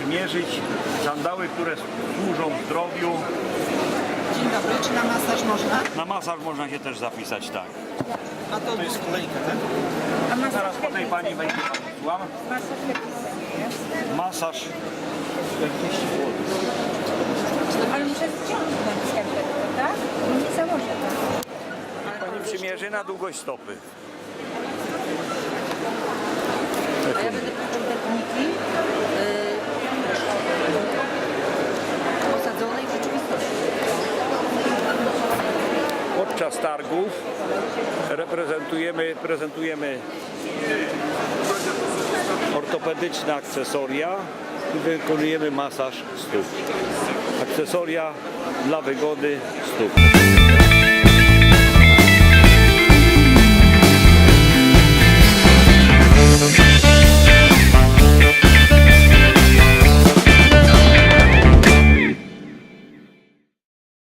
przymierzyć, sandały, które służą zdrowiu. Dzień dobry, czy na masaż można? Na masaż można się też zapisać, tak. A to, to jest kolejka, tak? A masaż Zaraz po tej pani będzie pani słucham. Masaż 40 zł. No, ale muszę ściągnąć skarpetkę, tak? Nie założę, tak? Pani przymierzy na długość stopy. Podczas targów reprezentujemy, prezentujemy ortopedyczne akcesoria i wykonujemy masaż stóp. Akcesoria dla wygody stóp.